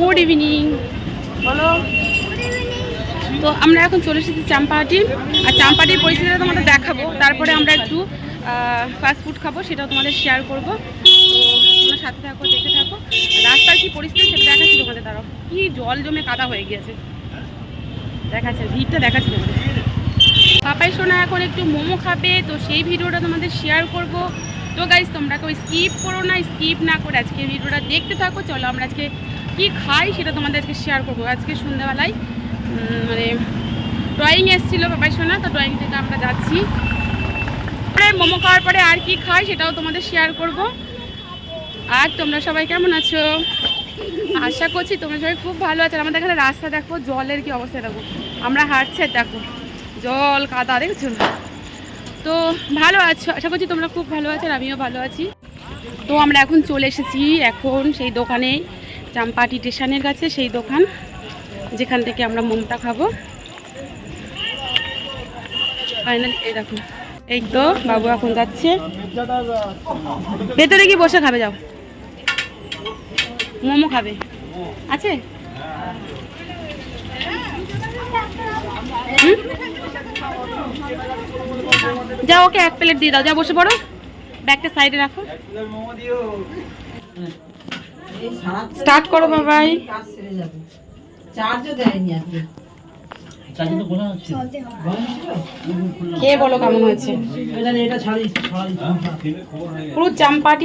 Good evening বলো তো আমরা এখন চলে এসেছি চাম্পাহাটি। আর চাম্পাহাটির পরিস্থিতিটা তোমাদের দেখাবো। তারপরে আমরা একটু ফাস্ট ফুড খাব, সেটাও তোমাদের শেয়ার করব। তোমরা সাথে থাকো, দেখে থাকো। রাস্তার কি পরিস্থিতি সেটা দেখাচ্ছি তোমাদের তারাও কি জল জমে কাদা হয়ে গিয়েছে। দেখাচ্ছে, ভিড়টা দেখাচ্ছি তোমাদের। পাপাই সোনা এখন একটু মোমো খাবে, তো সেই ভিডিওটা তোমাদের শেয়ার করব। তো গাইজ তোমরা কেউ স্কিপ করো না স্কিপ না করে আজকে ভিডিওটা দেখতে থাকো। চলো আমরা আজকে কি খাই সেটা তোমাদের আজকে শেয়ার করব। আজকে সন্ধ্যাবেলায় মানে ড্রয়িং এসেছিল পাপাই সোনা, তো ড্রয়িং থেকে আমরা যাচ্ছি। মোমো খাওয়ার পরে আর কি খাই সেটাও তোমাদের শেয়ার করব। আর তোমরা সবাই কেমন আছো? আশা করছি তোমরা সবাই খুব ভালো আছো। আমাদের এখানে রাস্তা দেখো, জলের কি অবস্থা দেখো। আমরা হাঁটছে, দেখো। জল কাদা, দেখছ তো ভালো আছো? আশা করছি তোমরা খুব ভালো আছো আর আমিও ভালো আছি। তো আমরা এখন চলে এসেছি এখন সেই দোকানে, চাম্পাটি স্টেশনের কাছে, সেই দোকান যেখান থেকে আমরা মোমটা খাব। ফাইনালি এই দেখো, এই তো বাবু এখন যাচ্ছে। ভেতরে কি বসে খাবে, যাও। মোমো খাবে। আছে? হুম? যাও, ওকে এক প্লেট দিয়ে দাও। যা বসে পড়ো। ব্যাগটা সাইডে রাখো। স্টার্ট করো, বাবাই। খেয়ে বলো কেমন পুরো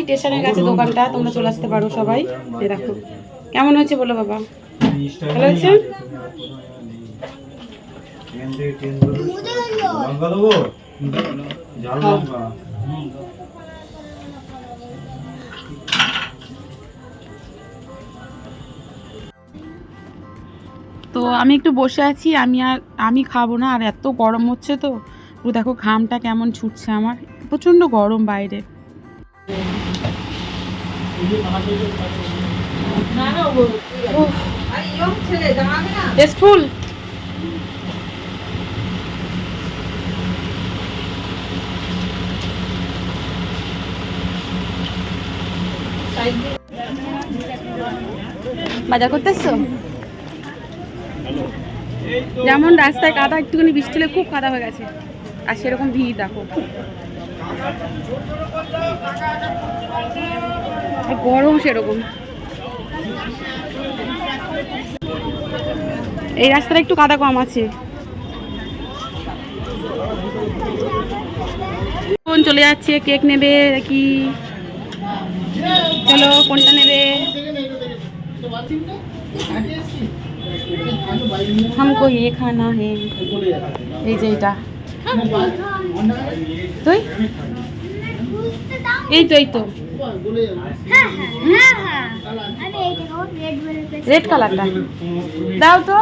স্টেশনের কাছে দোকানটা, তোমরা চলে আসতে পারো সবাই। কেমন হয়েছে বলো বাবা? ভালো হয়েছে লঙ্কা দেবো ঝাল লঙ্কা তো আমি একটু বসে আছি আমি আর আমি খাব না আর এত গরম হচ্ছে তো। পুরো দেখো ঘামটা কেমন ছুটছে আমার। প্রচণ্ড গরম বাইরে। ছেলে দাঁড়াবে না। টেস্টফুল বাজার করতে এসছো যেমন রাস্তায় কাদা, একটুখানি বৃষ্টি হলে খুব কাদা হয়ে গেছে। আর সেরকম ভিড়, দেখো। গরম সেরকম। এই রাস্তাটা একটু কাদা কম আছে। চলে যাচ্ছে, কেক নেবে কি চলো কোনটা নেবে? হামকো ইয়ে খানা হে। এই যে এটা তুই? এই তো এই তো। রেড কালারটা দাও তো।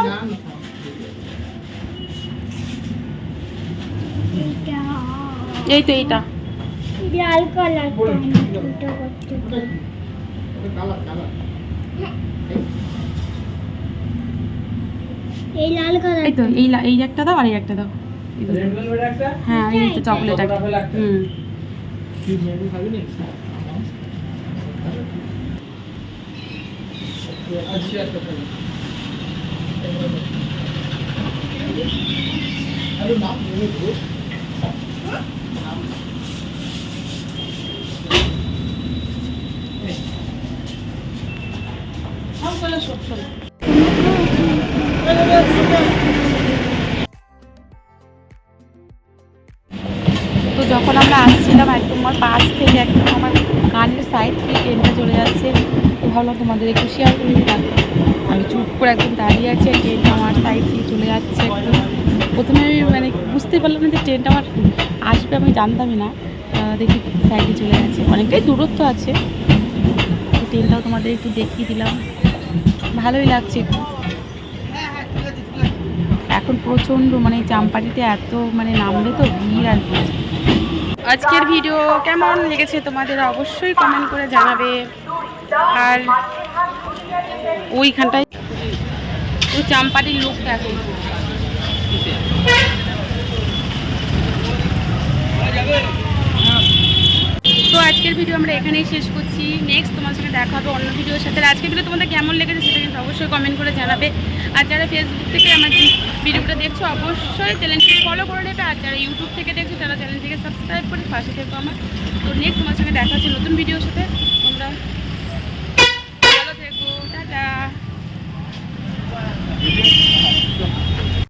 এই তো এইটা। লাল কালার এই লাল কালার এই তো এই লা- এই একটা দাও আর এই একটা দাও। হ্যাঁ এই তো চকলেট একটা। হুম। তো যখন আমরা আসছিলাম একদম আমার পাশ থেকে একদম আমার কানের সাইড থেকে ট্রেনটা চলে যাচ্ছে, তো ভাবলাম তোমাদের একটু শেয়ার করে দিলাম আমি চুপ করে একদম দাঁড়িয়ে আছি ট্রেনটা আমার সাইড দিয়ে চলে যাচ্ছে প্রথমে আমি মানে বুঝতে পারলাম না যে ট্রেনটা আমার আসবে, আমি জানতামই না। দেখি সাইডে চলে গেছে অনেকটাই দূরত্ব আছে। ট্রেনটাও তোমাদের একটু দেখিয়ে দিলাম। ভালোই লাগছে একটু। এখন প্রচণ্ড মানে চাম্পাটিতে এত মানে নামলে তো ভিড় আর আজকের ভিডিও কেমন লেগেছে তোমাদের অবশ্যই কমেন্ট করে জানাবে। আর ওইখানটায় ওই চাম্পাটির লুক দেখো। তো আজকের ভিডিও আমরা এখানেই শেষ করছি। নেক্সট তোমার সাথে দেখা হবে অন্য ভিডিওর সাথে। আজকের ভিডিও তোমাদের কেমন লেগেছে সেটা কিন্তু অবশ্যই কমেন্ট করে জানাবে। আর যারা ফেসবুক থেকে আমার ভিডিওটা দেখছ, অবশ্যই চ্যানেলটিকে ফলো করে নেবে। আর যারা ইউটিউব থেকে দেখছ, তারা চ্যানেলটিকে সাবস্ক্রাইব করে পাশে থেকো আমার। তো নেক্সট তোমার সঙ্গে দেখা হচ্ছে নতুন ভিডিওর সাথে। তোমরা ভালো থেকো। টাটা।